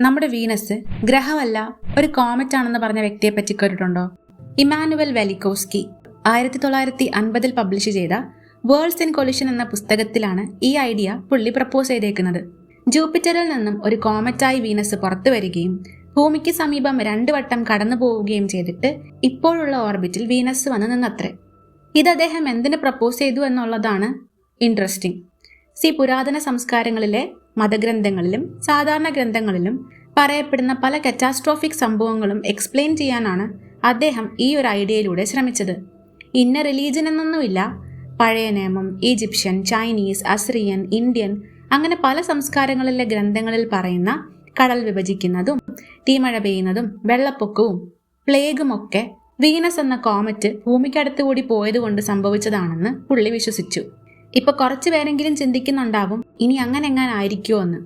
നമ്മുടെ വീനസ് ഗ്രഹമല്ല ഒരു കോമറ്റ് ആണെന്ന് പറഞ്ഞ വ്യക്തിയെ പറ്റി കേട്ടിട്ടുണ്ടോ? ഇമാനുവൽ വെലിക്കോസ്കി ആയിരത്തി തൊള്ളായിരത്തി അൻപതിൽ പബ്ലിഷ് ചെയ്ത വേൾഡ്സ് ഇൻ കൊലിഷൻ എന്ന പുസ്തകത്തിലാണ് ഈ ഐഡിയ പുള്ളി പ്രപ്പോസ് ചെയ്തേക്കുന്നത്. ജൂപ്പിറ്ററിൽ നിന്നും ഒരു കോമറ്റായി വീനസ് പുറത്തു വരികയും ഭൂമിക്ക് സമീപം രണ്ടു വട്ടം കടന്നു പോവുകയും ചെയ്തിട്ട് ഇപ്പോഴുള്ള ഓർബിറ്റിൽ വീനസ് വന്നു നിന്നത്രേ. ഇത് അദ്ദേഹം എന്തിന് പ്രപ്പോസ് ചെയ്തു എന്നുള്ളതാണ് ഇൻട്രസ്റ്റിംഗ്. സി പുരാതന സംസ്കാരങ്ങളിലെ മതഗ്രന്ഥങ്ങളിലും സാധാരണ ഗ്രന്ഥങ്ങളിലും പറയപ്പെടുന്ന പല കറ്റാസ്ട്രോഫിക് സംഭവങ്ങളും എക്സ്പ്ലെയിൻ ചെയ്യാനാണ് അദ്ദേഹം ഈ ഒരു ഐഡിയയിലൂടെ ശ്രമിച്ചത്. ഇന്ന റിലീജിയൻ എന്നൊന്നുമില്ല. പഴയ നിയമം ഈജിപ്ഷ്യൻ ചൈനീസ് അസ്രിയൻ ഇന്ത്യൻ അങ്ങനെ പല സംസ്കാരങ്ങളിലെ ഗ്രന്ഥങ്ങളിൽ പറയുന്ന കടൽ വിഭജിക്കുന്നതും തീമഴ പെയ്യുന്നതും വെള്ളപ്പൊക്കവും പ്ലേഗും ഒക്കെ വീനസ് എന്ന കോമറ്റ് ഭൂമിക്കടുത്തുകൂടി പോയതുകൊണ്ട് സംഭവിച്ചതാണെന്ന് പുള്ളി വിശ്വസിച്ചു. ഇപ്പൊ കുറച്ചു പേരെങ്കിലും ചിന്തിക്കുന്നുണ്ടാവും ഇനി അങ്ങനെ എങ്ങാനായിരിക്കുമോ എന്ന്